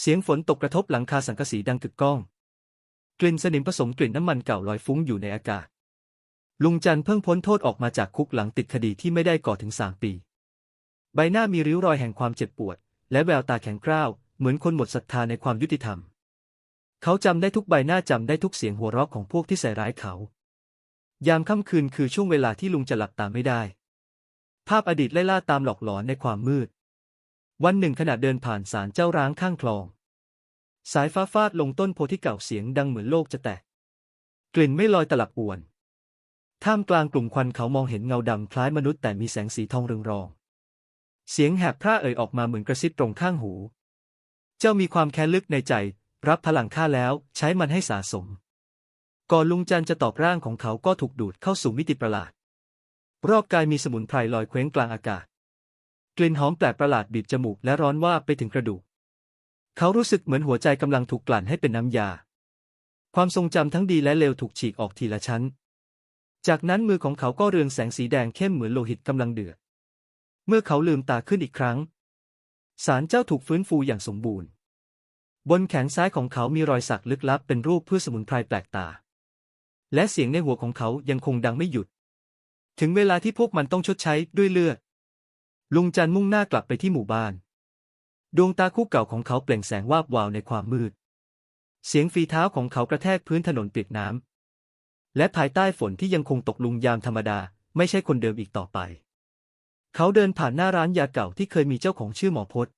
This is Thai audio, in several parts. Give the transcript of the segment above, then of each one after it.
เสียงฝนตกกระทบหลังคาสังกะสีดังกึกก้อง กลิ่นสนิมผสมกลิ่นน้ำมันเก่าลอยฟุ้งอยู่ในอากาศ ลุงจันเพิ่งพ้นโทษออกมาจากคุกหลังติดคดีที่ไม่ได้ก่อถึงสามปี ใบหน้ามีริ้วรอยแห่งความเจ็บปวด และแววตาแข็งกร้าว เหมือนคนหมดศรัทธาในความยุติธรรม เขาจำได้ทุกใบหน้าจำได้ทุกเสียงหัวเราะของพวกที่ใส่ร้ายเขา ยามค่ำคืนคือช่วงเวลาที่ลุงจะหลับตาไม่ได้ ภาพอดีตไล่ล่าตามหลอกหลอนในความมืด วันหนึ่งขณะเดินผ่านศาลเจ้าร้างข้างคลอง สายฟ้าฟาดลงต้นโพธิ์ที่เก่าเสียงดังเหมือนโลกจะแตก กลิ่นไม่ลอยตลับอวน ท่ามกลางกลุ่มควันเขามองเห็นเงาดำคล้ายมนุษย์แต่มีแสงสีทองเรืองรอง เสียงแหบพร่าเอ่ยออกมาเหมือนกระซิบตรงข้างหู เจ้ามีความแค้นลึกในใจ รับพลังข้าแล้วใช้มันให้สะสม ก่อนลุงจันจะตอบร่างของเขาก็ถูกดูดเข้าสู่มิติประหลาด รอบกายมีสมุนไพรลอยเคว้งกลางอากาศ กลิ่นหอมแปลกประหลาดบีบจมูกและร้อนว่าไปถึงกระดูก เขารู้สึกเหมือนหัวใจกำลังถูกกลั่นให้เป็นน้ำยา ความทรงจำทั้งดีและเลวถูกฉีกออกทีละชั้น จากนั้นมือของเขาก็เรืองแสงสีแดงเข้มเหมือนโลหิตกำลังเดือด เมื่อเขาลืมตาขึ้นอีกครั้ง สารเจ้าถูกฟื้นฟูอย่างสมบูรณ์ บนแขนซ้ายของเขามีรอยสักลึกลับเป็นรูปพืชสมุนไพรแปลกตา และเสียงในหัวของเขายังคงดังไม่หยุด ถึงเวลาที่พวกมันต้องชดใช้ด้วยเลือด ลุงจันมุ่งหน้ากลับไปที่หมู่บ้าน ดวงตาคู่เก่าของเขาเปล่งแสงวาบวาวในความมืด เสียงฝีเท้าของเขากระแทกพื้นถนนเปียกน้ำ และภายใต้ฝนที่ยังคงตกลุงยามธรรมดา ไม่ใช่คนเดิมอีกต่อไป เขาเดินผ่านหน้าร้านยาเก่าที่เคยมีเจ้าของชื่อหมอพศ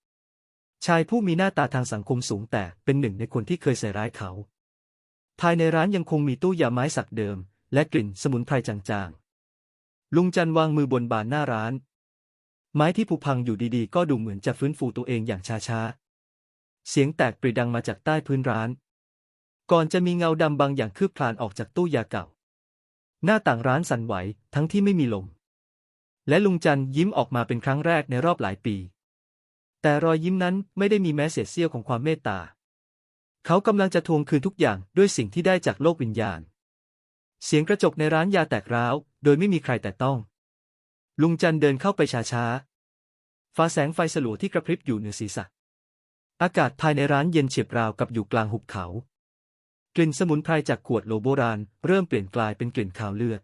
ชายผู้มีหน้าตาทางสังคมสูงแต่เป็นหนึ่งในคนที่เคยใส่ร้ายเขา ภายในร้านยังคงมีตู้ยาไม้สักเดิม และกลิ่นสมุนไพรจางๆ ลุงจันวางมือบนบานหน้าร้าน ไม้ที่ผุพังอยู่ดีๆ ก็ดูเหมือนจะฟื้นฟูตัวเองอย่างช้าๆ เสียงแตกปริดังมาจากใต้พื้นร้าน ก่อนจะมีเงาดำบางอย่างคืบคลานออกจากตู้ยาเก่า หน้าต่างร้านสั่นไหวทั้งที่ไม่มีลม และลุงจันยิ้มออกมาเป็นครั้งแรกในรอบหลายปี แต่รอยยิ้มนั้นไม่ได้มีแม้เศษเสี้ยวของความเมตตา เขากำลังจะทวงคืนทุกอย่างด้วยสิ่งที่ได้จากโลกวิญญาณ เสียงกระจกในร้านยาแตกร้าว โดยไม่มีใครแต่ต้องลุงจันเดินเข้าไปช้าๆ ฟ้าแสงไฟสลัวที่กระพริบอยู่เหนือศีรษะ อากาศภายในร้านเย็นเฉียบราวกับอยู่กลางหุบเขา กลิ่นสมุนไพรจากขวดโลโบราณ เริ่มเปลี่ยนกลายเป็นกลิ่นคาวเลือด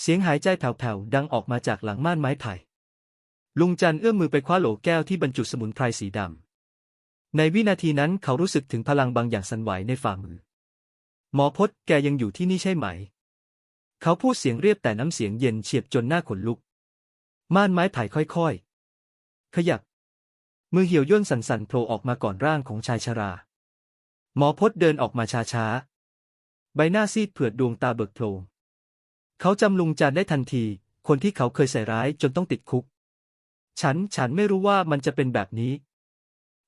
เสียงหายใจแผ่วๆดังออกมาจากหลังม่านไม้ไผ่ ลุงจันเอื้อมมือไปคว้าโหลแก้วที่บรรจุสมุนไพรสีดำ ในวินาทีนั้นเขารู้สึกถึงพลังบางอย่างสั่นไหวในฝ่ามือ หมอพศแกยังอยู่ที่นี่ใช่ไหม เขาพูดเสียงเรียบแต่น้ำเสียงเย็นเฉียบจนหน้าขนลุกม่านไม้ไผ่ค่อยๆ ขยับ มือเหี่ยวย่นสั่นๆโผล่ออกมาก่อนร่างของชายชรา หมอพศเดินออกมาช้าๆ ใบหน้าซีดเผือดดวงตาเบิกโพลงเขาจำลุงจันได้ทันที คนที่เขาเคยใส่ร้ายจนต้องติดคุก ฉันฉันไม่รู้ว่ามันจะเป็นแบบนี้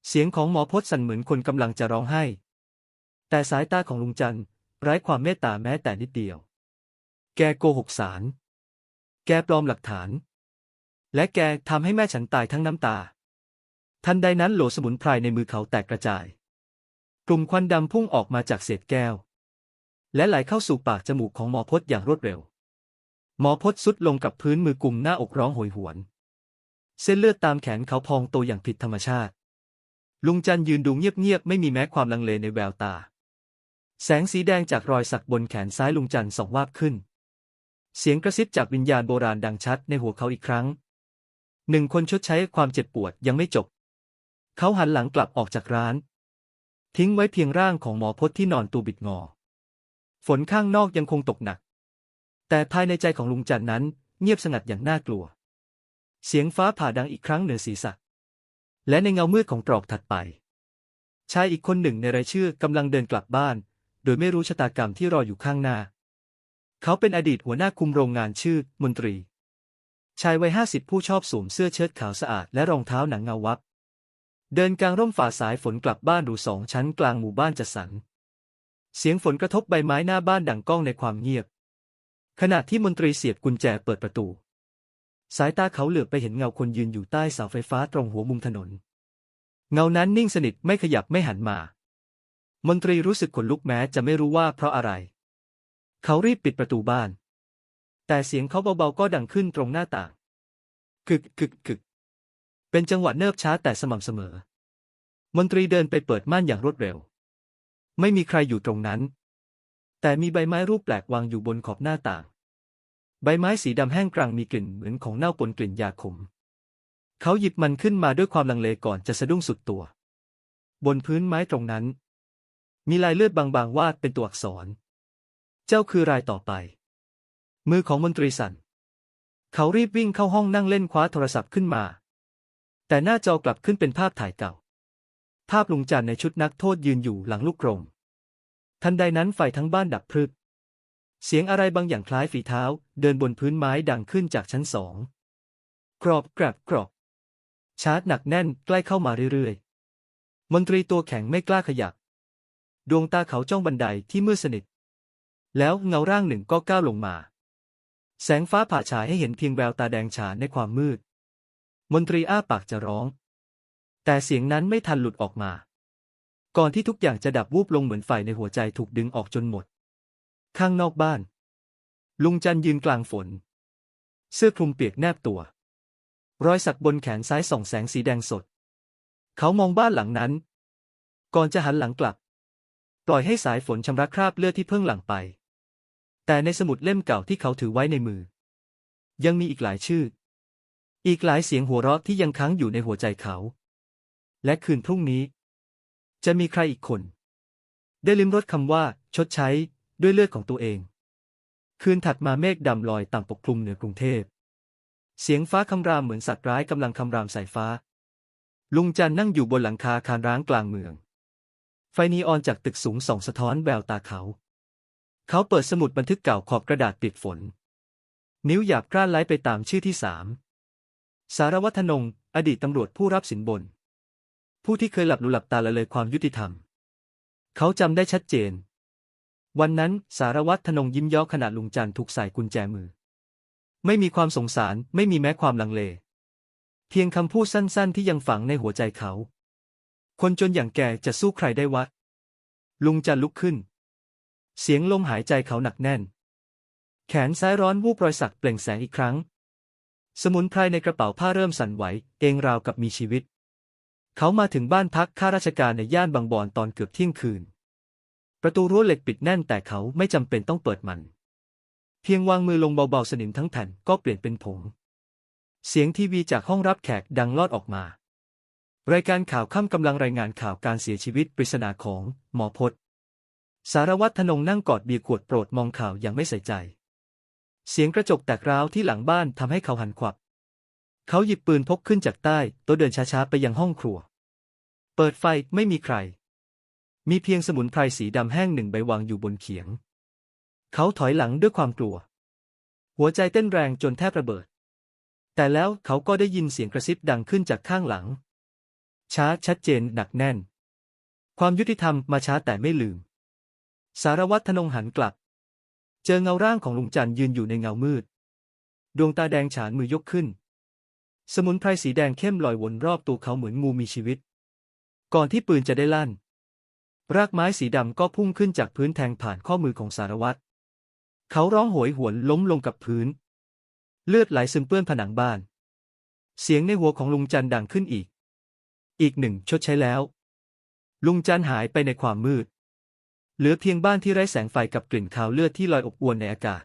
เสียงของหมอพศสั่นเหมือนคนกำลังจะร้องไห้ แต่สายตาของลุงจันไร้ความเมตตาแม้แต่นิดเดียว แกโกหกสาร แกปลอมหลักฐาน และแกทำให้แม่ฉันตายทั้งน้ำตา ทันใดนั้นโหลสมุนไพรในมือเขาแตกกระจาย กลุ่มควันดำพุ่งออกมาจากเศษแก้ว และไหลเข้าสู่ปากจมูกของหมอพศอย่างรวดเร็ว หมอพศสุดลงกับพื้นมือกลุ่มหน้าอกร้องโหยหวน เส้นเลือดตามแขนเขาพองโตอย่างผิดธรรมชาติ ลุงจันยืนดูเงียบๆไม่มีแม้ความลังเลในแววตา แสงสีแดงจากรอยสักบนแขนซ้ายลุงจันส่องวาบขึ้น เสียงกระซิบจากวิญญาณโบราณดังชัดในหัวเขาอีกครั้ง หนึ่งคนชดใช้ความเจ็บปวดยังไม่จบ เขาหันหลังกลับออกจากร้าน ทิ้งไว้เพียงร่างของหมอพศที่นอนตัวบิดงอ ฝนข้างนอกยังคงตกหนัก แต่ภายในใจของลุงจันนั้น เงียบสงัดอย่างน่ากลัว เสียงฟ้าผ่าดังอีกครั้งเหนือศีรษะ และในเงามืดของตรอกถัดไป ชายอีกคนหนึ่งในรายชื่อกำลังเดินกลับบ้าน โดยไม่รู้ชะตากรรมที่รออยู่ข้างหน้า เขาเป็นอดีตหัวหน้าคุมโรงงานชื่อมนตรี ชายวัยห้าสิบผู้ชอบสวมเสื้อเชิ้ตขาวสะอาดและรองเท้าหนังเงาวับ เดินกลางร่มฝ่าสายฝนกลับบ้านหรูสองชั้นกลางหมู่บ้านจัดสรร เสียงฝนกระทบใบไม้หน้าบ้านดังก้องในความเงียบ ขณะที่มนตรีเสียบกุญแจเปิดประตู สายตาเขาเหลือบไปเห็นเงาคนยืนอยู่ใต้เสาไฟฟ้าตรงหัวมุมถนน เงานั้นนิ่งสนิทไม่ขยับไม่หันมา มนตรีรู้สึกขนลุกแม้จะไม่รู้ว่าเพราะอะไร เขารีบปิดประตูบ้าน แต่เสียงเขาเบาๆก็ดังขึ้นตรงหน้าต่างกึกกึกกึก เป็นจังหวะเนิบช้าแต่สม่ำเสมอ มนตรีเดินไปเปิดม่านอย่างรวดเร็ว ไม่มีใครอยู่ตรงนั้น แต่มีใบไม้รูปแปลกวางอยู่บนขอบหน้าต่าง ใบไม้สีดำแห้งกรังมีกลิ่นเหมือนของเน่าปนกลิ่นยาขม เขาหยิบมันขึ้นมาด้วยความลังเลก่อนจะสะดุ้งสุดตัว บนพื้นไม้ตรงนั้น มีลายเลือดบางๆวาดเป็นตัวอักษร เจ้าคือรายต่อไป มือของมนตรีสั่น เขารีบวิ่งเข้าห้องนั่งเล่นคว้าโทรศัพท์ขึ้นมา แต่หน้าจอกลับขึ้นเป็นภาพถ่ายเก่า ภาพลุงจันในชุดนักโทษยืนอยู่หลังลูกกรง ทันใดนั้นไฟทั้งบ้านดับพรึบ เสียงอะไรบางอย่างคล้ายฝีเท้า เดินบนพื้นไม้ดังขึ้นจากชั้นสอง กรอบกรับกรอบ ชาร์จหนักแน่นใกล้เข้ามาเรื่อยๆ มนตรีตัวแข็งไม่กล้าขยับ ดวงตาเขาจ้องบันไดที่มืดสนิท แล้วเงาร่างหนึ่งก็ก้าวลงมา แสงฟ้าผ่าฉายให้เห็นเพียงแววตาแดงฉานในความมืด มนตรีอ้าปากจะร้อง แต่เสียงนั้นไม่ทันหลุดออกมา ก่อนที่ทุกอย่างจะดับวูบลงเหมือนไฟในหัวใจถูกดึงออกจนหมด ข้างนอกบ้าน ลุงจันยืนกลางฝน เสื้อคลุมเปียกแนบตัว รอยสักบนแขนซ้ายส่องแสงสีแดงสด เขามองบ้านหลังนั้น ก่อนจะหันหลังกลับ ปล่อยให้สายฝนชำระคราบเลือดที่เพิ่งหลั่งไป แต่ในสมุดเล่มเก่าที่เขาถือไว้ในมือ ยังมีอีกหลายชื่อ อีกหลายเสียงหัวเราะที่ยังค้างอยู่ในหัวใจเขา และคืนพรุ่งนี้ จะมีใครอีกคน ได้ลิ้มรสคำว่า ชดใช้ด้วยเลือดของตัวเอง คืนถัดมาเมฆดำลอยต่ำปกคลุมเหนือกรุงเทพ เสียงฟ้าคำรามเหมือนสัตว์ร้ายกำลังคำรามใส่ฟ้า ลุงจันนั่งอยู่บนหลังคาอาคารร้างกลางเมือง ไฟนีออนจากตึกสูงส่องสะท้อนแววตาเขา เขาเปิดสมุดบันทึกเก่าขอบกระดาษปียกฝน นิ้วหยาบกร้านไล้ไปตามชื่อที่สามสารวัตรนง อดีตตำรวจผู้รับสินบน ผู้ที่เคยหลับหลับตาละเลยความยุติธรรม เขาจำได้ชัดเจน วันนั้นสารวัตรนงยิ้มย้อขณะลุงจันถูกใส่กุญแจมือ ไม่มีความสงสารไม่มีแม้ความลังเล เพียงคำพูดสั้นๆ ที่ยังฝังในหัวใจเขา คนจนอย่างแกจะสู้ใครได้วะ ลุงจันลุกขึ้น เสียงลมหายใจเขาหนักแน่น แขนซ้ายร้อนวูบรอยสักเปล่งแสงอีกครั้ง สมุนไพรในกระเป๋าผ้าเริ่มสั่นไหว เองราวกับมีชีวิต เขามาถึงบ้านพักข้าราชการในย่านบางบอนตอนเกือบเที่ยงคืน ประตูรั้วเหล็กปิดแน่นแต่เขาไม่จำเป็นต้องเปิดมัน เพียงวางมือลงเบาๆสนิมทั้งแผ่นก็เปลี่ยนเป็นผง เสียงทีวีจากห้องรับแขกดังลอดออกมา รายการข่าวค่ำกำลังรายงานข่าวการเสียชีวิตปริศนาของหมอพศ สารวัตรธนงนั่งกอดเบียร์ขวดโปรดมองข่าวอย่างไม่ใส่ใจ เสียงกระจกแตกร้าวที่หลังบ้านทำให้เขาหันขวับ เขาหยิบปืนพกขึ้นจากใต้โต๊ะเดินช้าๆไปยังห้องครัว เปิดไฟไม่มีใคร มีเพียงสมุนไพรสีดำแห้งหนึ่งใบวางอยู่บนเขียง เขาถอยหลังด้วยความกลัว หัวใจเต้นแรงจนแทบระเบิด แต่แล้วเขาก็ได้ยินเสียงกระซิบดังขึ้นจากข้างหลัง ช้าชัดเจนหนักแน่น ความยุติธรรมมาช้าแต่ไม่ลืม สารวัตรธนงหันกลับ เจอเงาร่างของลุงจันยืนอยู่ในเงามืด ดวงตาแดงฉานมือยกขึ้น สมุนไพรสีแดงเข้มลอยวนรอบตัวเขาเหมือนงูมีชีวิต ก่อนที่ปืนจะได้ลั่น รากไม้สีดำก็พุ่งขึ้นจากพื้นแทงผ่านข้อมือของสารวัตรเขาร้องโหยหวนล้มลงกับพื้น เลือดไหลซึมเปื้อนผนังบ้าน เสียงในหัวของลุงจันดังขึ้นอีก อีกหนึ่งชดใช้แล้ว ลุงจันหายไปในความมืด เหลือเพียงบ้านที่ไร้แสงไฟกับกลิ่นคาวเลือดที่ลอยอบอวนในอากาศ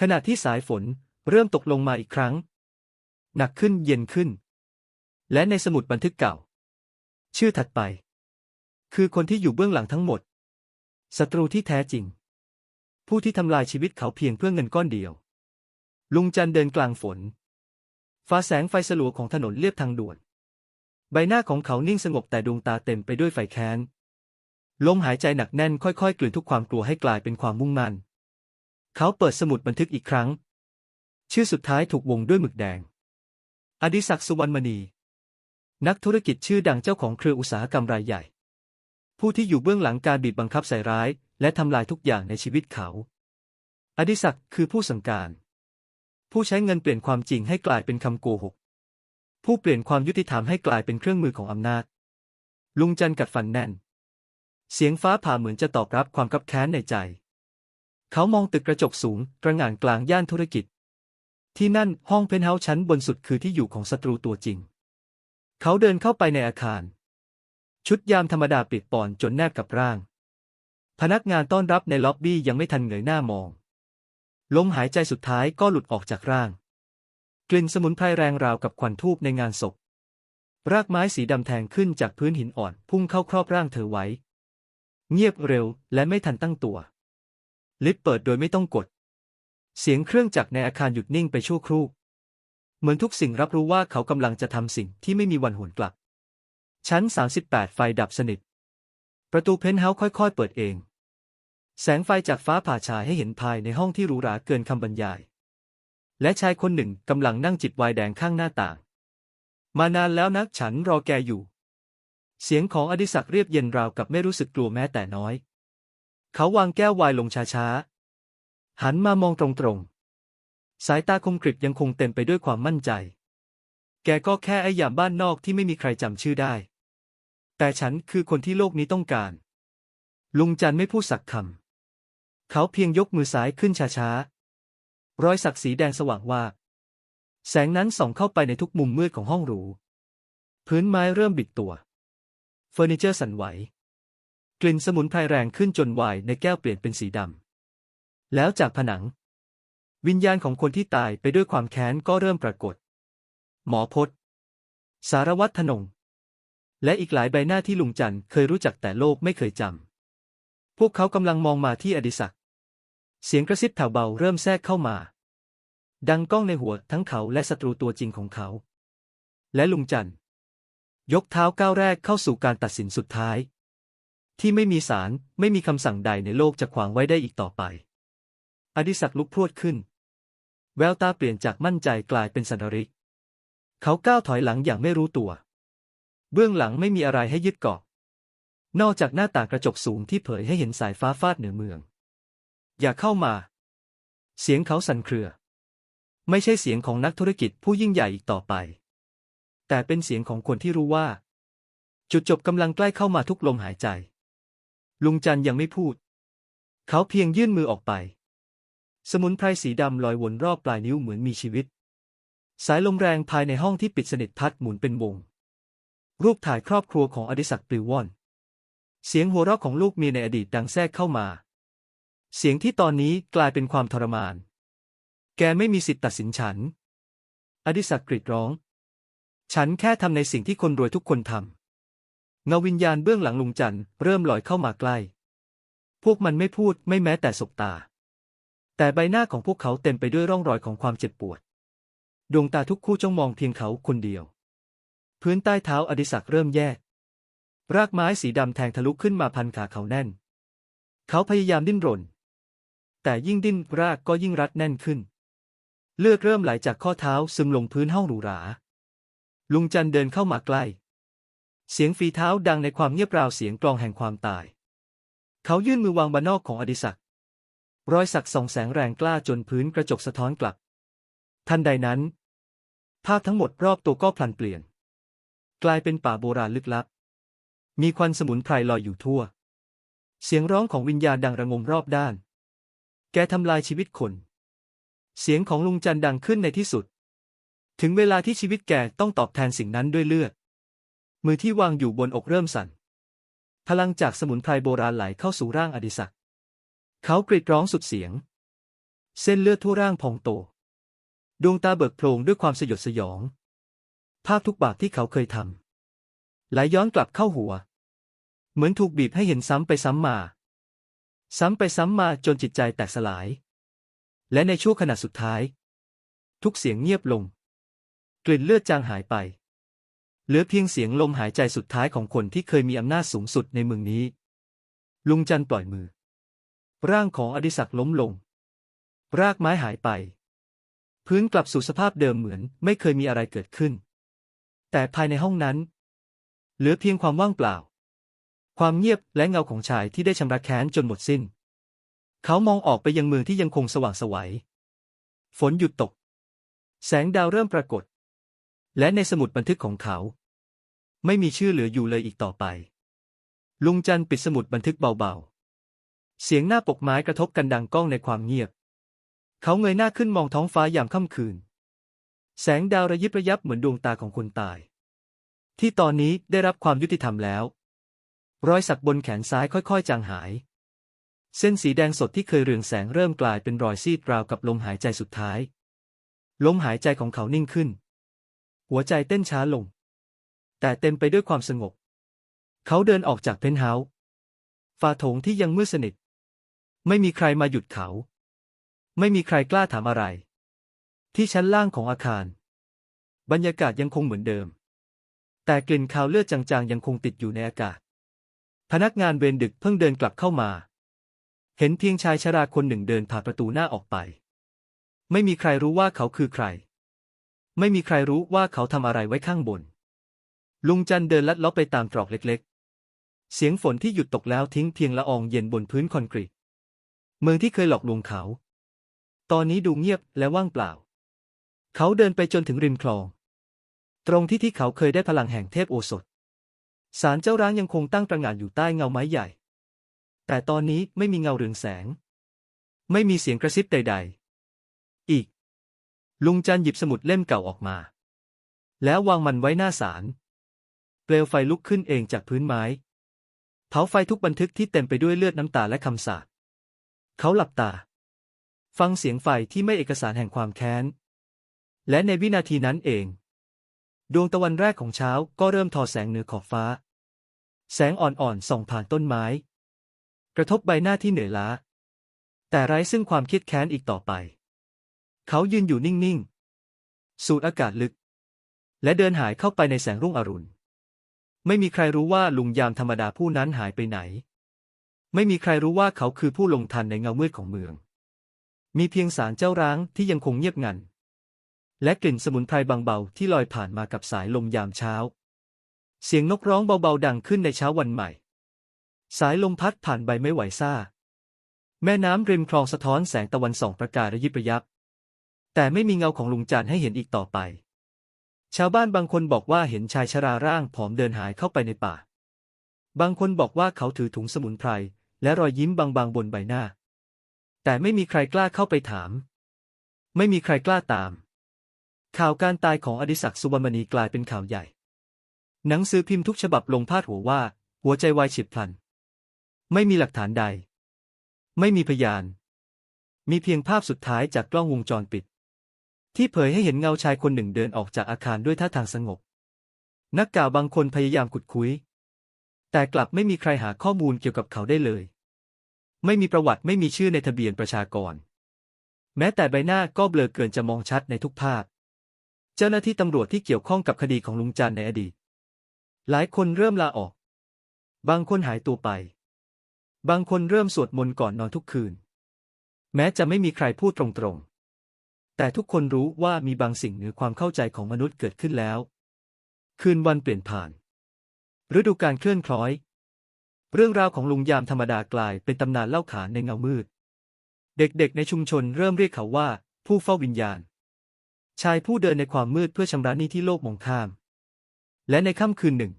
ขณะที่สายฝนเริ่มตกลงมาอีกครั้ง หนักขึ้นเย็นขึ้น และในสมุดบันทึกเก่า ชื่อถัดไป คือคนที่อยู่เบื้องหลังทั้งหมดศัตรูที่แท้จริง ผู้ที่ทำลายชีวิตเขาเพียงเพื่อเงินก้อนเดียว ลุงจันเดินกลางฝน ฟ้าแสงไฟสลัวของถนนเลียบทางด่วน ใบหน้าของเขานิ่งสงบแต่ดวงตาเต็มไปด้วยไฟแค้น ลมหายใจหนักแน่นค่อยๆ กลืนทุกความกลัวให้กลายเป็นความมุ่งมั่น เขาเปิดสมุดบันทึกอีกครั้ง ชื่อสุดท้ายถูกวงด้วยหมึกแดง อดิศักดิ์สุวรรณมณี นักธุรกิจชื่อดังเจ้าของเครืออุตสาหกรรมรายใหญ่ ผู้ที่อยู่เบื้องหลังการบีบบังคับใส่ร้าย และทำลายทุกอย่างในชีวิตเขา อดิศักดิ์คือผู้สั่งการ ผู้ใช้เงินเปลี่ยนความจริงให้กลายเป็นคำโกหก ผู้เปลี่ยนความยุติธรรมให้กลายเป็นเครื่องมือของอำนาจ ลุงจันกัดฟันแน่น เสียงฟ้าผ่าเหมือนจะตอบรับความคับแค้นในใจ เขามองตึกกระจกสูงตระหง่านกลางย่านธุรกิจ ที่นั่นห้องเพนท์เฮาส์ชั้นบนสุดคือที่อยู่ของศัตรูตัวจริง เขาเดินเข้าไปในอาคาร ชุดยามธรรมดาปิดปอนจนแนบกับร่าง พนักงานต้อนรับในล็อบบี้ยังไม่ทันเงยหน้ามอง ลมหายใจสุดท้ายก็หลุดออกจากร่าง กลิ่นสมุนไพรแรงราวกับควันทูบในงานศพรากไม้สีดำแทงขึ้นจากพื้นหินอ่อน พุ่งเข้าครอบร่างเธอไว้ เงียบเร็วและไม่ทันตั้งตัว ลิฟต์เปิดโดยไม่ต้องกด เสียงเครื่องจักรในอาคารหยุดนิ่งไปชั่วครู่ เหมือนทุกสิ่งรับรู้ว่าเขากำลังจะทำสิ่งที่ไม่มีวันหวนกลับ ชั้น 38 ไฟดับสนิท ประตูเพนท์เฮาส์ค่อยๆ เปิดเอง แสงไฟจากฟ้าผ่าฉายให้เห็นภายในห้องที่หรูหราเกินคำบรรยาย และชายคนหนึ่งกำลังนั่งจิบไวน์แดงข้างหน้าต่าง มานานแล้วนักฉันรอแกอยู่ เสียงของอดิศักดิ์เรียบเย็นราวกับไม่รู้สึกกลัวแม้แต่น้อย เขาวางแก้ววน์ลงช้าๆ หันมามองตรงๆ สายตาคมกริบยังคงเต็มไปด้วยความมั่นใจ แกก็แค่ไอ้ยามบ้านนอกที่ไม่มีใครจำชื่อได้ แต่ฉันคือคนที่โลกนี้ต้องการ ลุงจันไม่พูดสักคำ เขาเพียงยกมือซ้ายขึ้นช้าๆ รอยสักสีแดงสว่างว่า แสงนั้นส่องเข้าไปในทุกมุมมืดของห้องหรู พื้นไม้เริ่มบิดตัว เฟอร์นิเจอร์สั่นไหว กลิ่นสมุนไพรแรงขึ้นจนวน์ในแก้วเปลี่ยนเป็นสีดำ แล้วจากผนัง วิญญาณของคนที่ตายไปด้วยความแค้นก็เริ่มปรากฏ หมอพศสารวัตรธนง และอีกหลายใบหน้าที่ลุงจันทร์เคยรู้จักแต่โลกไม่เคยจำ พวกเขากำลังมองมาที่อดิศักดิ์เสียงกระซิบแผ่วเบาเริ่มแทรกเข้ามา ดังก้องในหัวทั้งเขาและศัตรูตัวจริงของเขา และลุงจันทร์ ยกเท้าก้าวแรกเข้าสู่การตัดสินสุดท้าย ที่ไม่มีศาลไม่มีคำสั่งใดในโลกจะขวางไว้ได้อีกต่อไป อดิศักดิ์ลุกพรวดขึ้น แววตาเปลี่ยนจากมั่นใจกลายเป็นสันริก เขาก้าวถอยหลังอย่างไม่รู้ตัว เบื้องหลังไม่มีอะไรให้ยึดเกาะ นอกจากหน้าต่างกระจกสูงที่เผยให้เห็นสายฟ้าฟาดเหนือเมือง อย่าเข้ามา เสียงเขาสั่นเครือ ไม่ใช่เสียงของนักธุรกิจผู้ยิ่งใหญ่อีกต่อไป แต่เป็นเสียงของคนที่รู้ว่า จุดจบกำลังใกล้เข้ามาทุกลมหายใจ ลุงจันยังไม่พูด เขาเพียงยื่นมือออกไป สมุนไพรสีดำลอยวนรอบปลายนิ้วเหมือนมีชีวิต สายลมแรงภายในห้องที่ปิดสนิทพัดหมุนเป็นวง รูปถ่ายครอบครัวของอดิศักดิ์ปลิวว่อน เสียงหัวเราะของลูกเมียในอดีตดังแทรกเข้ามา เสียงที่ตอนนี้กลายเป็นความทรมาน แกไม่มีสิทธิ์ตัดสินฉัน อดิศักดิ์กรีดร้อง ฉันแค่ทำในสิ่งที่คนรวยทุกคนทำเงาวิญญาณเบื้องหลังลุงจันเริ่มลอยเข้ามาใกล้ พวกมันไม่พูดไม่แม้แต่สบตา แต่ใบหน้าของพวกเขาเต็มไปด้วยร่องรอยของความเจ็บปวด ดวงตาทุกคู่จ้องมองเพียงเขาคนเดียว พื้นใต้เท้าอดิศักดิ์เริ่มแยก รากไม้สีดำแทงทะลุขึ้นมาพันขาเขาแน่น เขาพยายามดิ้นรน แต่ยิ่งดิ้นรากก็ยิ่งรัดแน่นขึ้น เลือดเริ่มไหลจากข้อเท้าซึมลงพื้นห้องหรูหรา ลุงจันเดินเข้ามาใกล้ เสียงฝีเท้าดังในความเงียบราวเสียงกลองแห่งความตาย เขายื่นมือวางบานนอกของอดิศักดิ์รอยสักส่องแสงแรงกล้าจนพื้นกระจกสะท้อนกลับ ทันใดนั้น ภาพทั้งหมดรอบตัวก็พลันเปลี่ยน กลายเป็นป่าโบราณลึกลับ มีควันสมุนไพรลอยอยู่ทั่ว เสียงร้องของวิญญาณดังระงมรอบด้าน แกทำลายชีวิตคน เสียงของลุงจันดังขึ้นในที่สุด ถึงเวลาที่ชีวิตแกต้องตอบแทนสิ่งนั้นด้วยเลือด มือที่วางอยู่บนอกเริ่มสั่น พลังจากสมุนไพรโบราณไหลเข้าสู่ร่างอดิศักดิ์เขากรีดร้องสุดเสียง เส้นเลือดทั่วร่างพองโต ดวงตาเบิกโพลงด้วยความสยดสยอง ภาพทุกบาปที่เขาเคยทำไหลย้อนกลับเข้าหัว เหมือนถูกบีบให้เห็นซ้ำไปซ้ำมา ซ้ำไปซ้ำมาจนจิตใจแตกสลาย และในช่วงขณะสุดท้าย ทุกเสียงเงียบลง กลิ่นเลือดจางหายไป เหลือเพียงเสียงลมหายใจสุดท้ายของคนที่เคยมีอำนาจสูงสุดในเมืองนี้ ลุงจันปล่อยมือ ร่างของอดิศักดิ์ล้มลง รากไม้หายไป พื้นกลับสู่สภาพเดิมเหมือนไม่เคยมีอะไรเกิดขึ้น แต่ภายในห้องนั้น เหลือเพียงความว่างเปล่า ความเงียบและเงาของชายที่ได้ชำระแค้นจนหมดสิ้น เขามองออกไปยังเมืองที่ยังคงสว่างไสวัยฝนหยุดตก แสงดาวเริ่มปรากฏ และในสมุดบันทึกของเขา ไม่มีชื่อเหลืออยู่เลยอีกต่อไป ลุงจันปิดสมุดบันทึกเบาๆ เสียงหน้าปกไม้กระทบกันดังก้องในความเงียบ เขาเงยหน้าขึ้นมองท้องฟ้ายามค่ำคืน แสงดาวระยิบระยับเหมือนดวงตาของคนตาย ที่ตอนนี้ได้รับความยุติธรรมแล้ว รอยสักบนแขนซ้ายค่อยๆ จางหาย เส้นสีแดงสดที่เคยเรืองแสงเริ่มกลายเป็นรอยซีดราวกับลมหายใจสุดท้าย ลมหายใจของเขานิ่งขึ้น หัวใจเต้นช้าลง แต่เต็มไปด้วยความสงบ เขาเดินออกจากเพนท์เฮาส์ฝาโถงที่ยังมืดสนิท ไม่มีใครมาหยุดเขา ไม่มีใครกล้าถามอะไร ที่ชั้นล่างของอาคาร บรรยากาศยังคงเหมือนเดิม แต่กลิ่นคาวเลือดจางๆยังคงติดอยู่ในอากาศ พนักงานเวรดึกเพิ่งเดินกลับเข้ามา เห็นเพียงชายชราคนหนึ่งเดินผ่านประตูหน้าออกไป ไม่มีใครรู้ว่าเขาคือใคร ไม่มีใครรู้ว่าเขาทำอะไรไว้ข้างบน ลุงจันเดินลัดเลาะไปตามตรอกเล็กๆ เสียงฝนที่หยุดตกแล้วทิ้งเพียงละอองเย็นบนพื้นคอนกรีต เมืองที่เคยหลอกลวงเขา ตอนนี้ดูเงียบและว่างเปล่า เขาเดินไปจนถึงริมคลอง ตรงที่ที่เขาเคยได้พลังแห่งเทพโอสถ ศาลเจ้าร้างยังคงตั้งตระงานอยู่ใต้เงาไม้ใหญ่ แต่ตอนนี้ไม่มีเงาเรืองแสง ไม่มีเสียงกระซิบใด ๆ อีก ลุงจันหยิบสมุดเล่มเก่าออกมา แล้ววางมันไว้หน้าศาล เปลวไฟลุกขึ้นเองจากพื้นไม้ เผาไฟทุกบันทึกที่เต็มไปด้วยเลือดน้ำตาและคำสาปเขาหลับตา ฟังเสียงไฟที่ไม่เอกสารแห่งความแค้น และในวินาทีนั้นเอง ดวงตะวันแรกของเช้าก็เริ่มทอแสงเหนือขอบฟ้า แสงอ่อนๆส่องผ่านต้นไม้ กระทบใบหน้าที่เหนื่อยล้า แต่ไร้ซึ่งความคิดแค้นอีกต่อไป เขายืนอยู่นิ่งๆ สูดอากาศลึก และเดินหายเข้าไปในแสงรุ่งอรุณ ไม่มีใครรู้ว่าลุงยามธรรมดาผู้นั้นหายไปไหน ไม่มีใครรู้ว่าเขาคือผู้ลงทันในเงามืดของเมือง มีเพียงสารเจ้าร้างที่ยังคงเงียบงัน และกลิ่นสมุนไพรบางเบาที่ลอยผ่านมากับสายลมยามเช้า เสียงนกร้องเบาๆดังขึ้นในเช้าวันใหม่ สายลมพัดผ่านใบไม้ไหวซ่า แม่น้ำริมคลองสะท้อนแสงตะวันส่องประกายระยิบระยับ แต่ไม่มีเงาของลุงจันให้เห็นอีกต่อไป ชาวบ้านบางคนบอกว่าเห็นชายชราร่างผอมเดินหายเข้าไปในป่า บางคนบอกว่าเขาถือถุงสมุนไพรและรอยยิ้มบางๆบนใบหน้า แต่ไม่มีใครกล้าเข้าไปถาม ไม่มีใครกล้าตาม ข่าวการตายของอดิศักดิ์สุวรรณมณีกลายเป็นข่าวใหญ่ หนังสือพิมพ์ทุกฉบับลงพาดหัวว่า หัวใจวายฉิบพลัน ไม่มีหลักฐานใด ไม่มีพยาน มีเพียงภาพสุดท้ายจากกล้องวงจรปิด ที่เผยให้เห็นเงาชายคนหนึ่งเดินออกจากอาคารด้วยท่าทางสงบ นักข่าวบางคนพยายามขุดคุย แต่กลับไม่มีใครหาข้อมูลเกี่ยวกับเขาได้เลย ไม่มีประวัติไม่มีชื่อในทะเบียนประชากร แม้แต่ใบหน้าก็เบลอเกินจะมองชัดในทุกภาพ เจ้าหน้าที่ตำรวจที่เกี่ยวข้องกับคดีของลุงจันในอดีต หลายคนเริ่มลาออก บางคนหายตัวไป บางคนเริ่มสวดมนต์ก่อนนอนทุกคืน แม้จะไม่มีใครพูดตรงๆ แต่ทุกคนรู้ว่ามีบางสิ่งเหนือความเข้าใจของมนุษย์เกิดขึ้นแล้ว คืนวันเปลี่ยนผ่าน ฤดูการเคลื่อนคล้อย เรื่องราวของลุงยามธรรมดากลายเป็นตำนานเล่าขานในเงามืด เด็กๆในชุมชนเริ่มเรียกเขาว่า ผู้เฝ้าวิญญาณ ชายผู้เดินในความมืดเพื่อชำระหนี้ที่โลกมองข้าม และในค่ำคืนหนึ่ง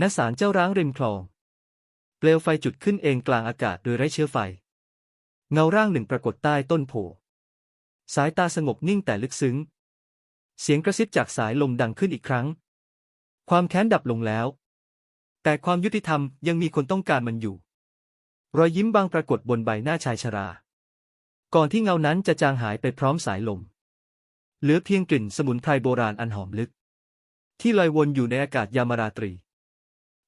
ณศาลเจ้าร้างริมคลอง เปลวไฟจุดขึ้นเองกลางอากาศโดยไร้เชื้อไฟ เงาร่างหนึ่งปรากฏใต้ต้นโพ สายตาสงบนิ่งแต่ลึกซึ้ง เสียงกระซิบจากสายลมดังขึ้นอีกครั้ง ความแค้นดับลงแล้ว แต่ความยุติธรรมยังมีคนต้องการมันอยู่ รอยยิ้มบางปรากฏบนใบหน้าชายชรา ก่อนที่เงานั้นจะจางหายไปพร้อมสายลม เหลือเพียงกลิ่นสมุนไพรโบราณอันหอมลึก ที่ลอยวนอยู่ในอากาศยามราตรี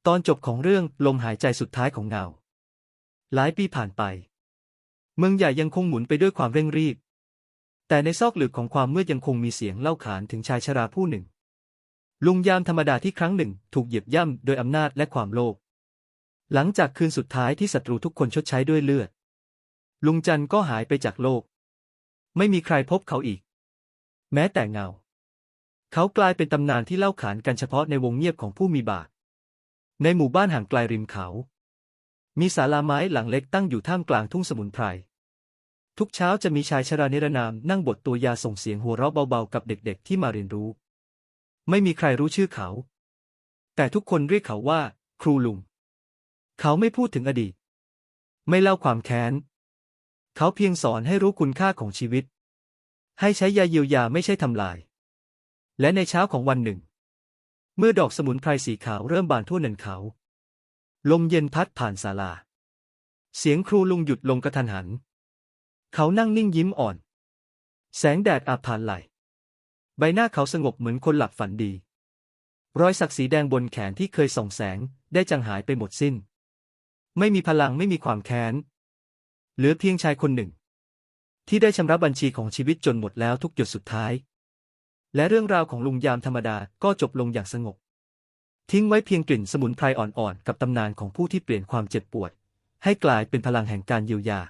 ตอนจบของเรื่องลมหายใจสุดท้ายของเงา หลายปีผ่านไป เมืองใหญ่ยังคงหมุนไปด้วยความเร่งรีบ แต่ในซอกหลืบของความมืดยังคงมีเสียงเล่าขานถึงชายชราผู้หนึ่ง ลุงยามธรรมดาที่ครั้งหนึ่งถูกเหยียบย่ำโดยอำนาจและความโลภ หลังจากคืนสุดท้ายที่ศัตรูทุกคนชดใช้ด้วยเลือด ลุงจันก็หายไปจากโลก ไม่มีใครพบเขาอีก แม้แต่เงา เขากลายเป็นตำนานที่เล่าขานกันเฉพาะในวงเงียบของผู้มีบาปในหมู่บ้านห่างไกลริมเขา มีศาลาไม้หลังเล็กตั้งอยู่ท่ามกลางทุ่งสมุนไพร ทุกเช้าจะมีชายชรานิรนามนั่งบทตัวยาส่งเสียงหัวเราะเบาๆกับเด็กๆที่มาเรียนรู้ ไม่มีใครรู้ชื่อเขา แต่ทุกคนเรียกเขาว่า ครูลุง เขาไม่พูดถึงอดีต ไม่เล่าความแค้น เขาเพียงสอนให้รู้คุณค่าของชีวิต ให้ใช้ยาเยียวยาไม่ใช่ทำลาย และในเช้าของวันหนึ่ง เมื่อดอกสมุนไพรสีขาวเริ่มบานทั่วเนินเขา ลมเย็นพัดผ่านศาลา เสียงครูลุงหยุดลงกระทันหัน เขานั่งนิ่งยิ้มอ่อน แสงแดดอาบผ่านไหล ใบหน้าเขาสงบเหมือนคนหลับฝันดี รอยสักสีแดงบนแขนที่เคยส่องแสง ได้จางหายไปหมดสิ้น ไม่มีพลังไม่มีความแค้น เหลือเพียงชายคนหนึ่ง ที่ได้ชำระบัญชีของชีวิตจนหมดแล้วทุกหยดสุดท้าย และเรื่องราวของลุงยามธรรมดาก็จบลงอย่างสงบ ทิ้งไว้เพียงกลิ่นสมุนไพรอ่อนๆ กับตำนานของผู้ที่เปลี่ยนความเจ็บปวด ให้กลายเป็นพลังแห่งการเยียวยา